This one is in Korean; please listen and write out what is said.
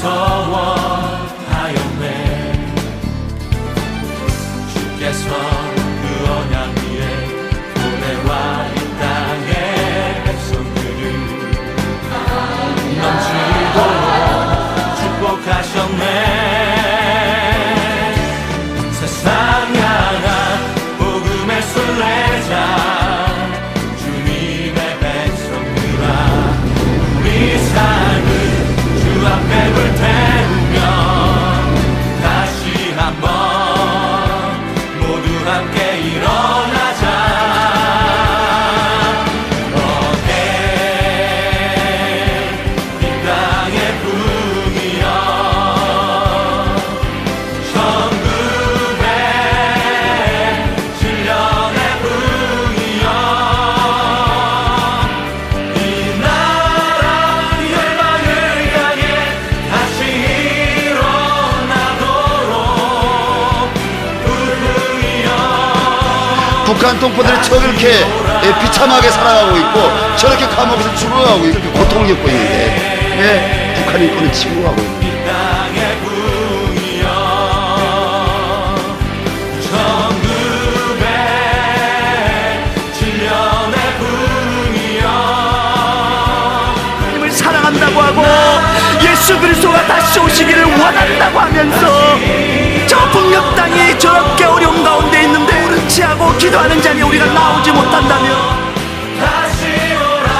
소원하였네. 주께서 그 언약 위에 보내와 이 땅의 백성들을 넘치도록 축복하셨네. 세상 북한 동포들이 저렇게 예, 비참하게 살아가고 있고 저렇게 감옥에서 죽어가고 이렇게 고통을 겪고 있는데 예, 북한 인권은 침묵하고 있는 이 땅의 풍이여 천국의 신령의 풍이여 하나님을 사랑한다고 하고 예수 그리스도가 다시 오시기를 원한다고 하면서 하고 기도하는 자리에 우리가 나오지 못한다면 다시 오라